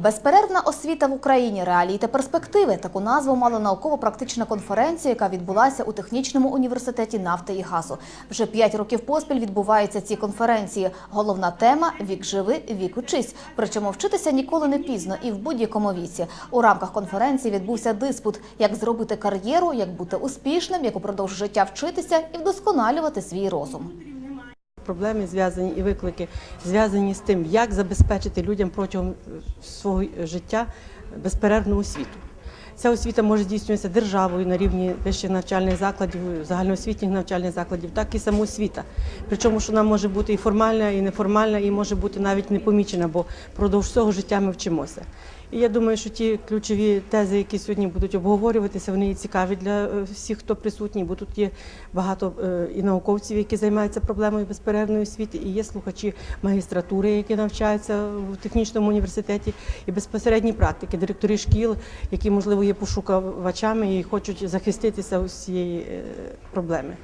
Безперервна освіта в Україні реалії та перспективи. Таку назву мала науково-практична конференція, яка відбулася у технічному університеті нафти і газу. Вже п'ять років поспіль відбуваються ці конференції. Головна тема вік живи, вік учись. Причому вчитися ніколи не пізно і в будь-якому віці. У рамках конференції відбувся диспут, як зробити кар'єру, як бути успішним, як упродовж життя вчитися і вдосконалювати свій розум. Проблеми зв'язані і виклики зв'язані з тим, як забезпечити людям протягом свого життя безперервну освіту. Ця освіта може здійснюватися державою на рівні вищих навчальних закладів, загальноосвітніх навчальних закладів, так і самоосвіта. Причому, що вона може бути і формальна, і неформальна, і може бути навіть непомічена, бо впродовж всього життя ми вчимося. І я думаю, що ті ключові тези, які сьогодні будуть обговорюватися, вони цікаві для е, всіх, хто присутній, бо тут є багато е, і науковців, які займаються проблемою безперервної освіти, і є слухачі магістратури, які навчаються в технічному університеті, і безпосередні практики, директори шкіл, які можливо є пошукувачами і хочуть захиститися усієї е, проблеми.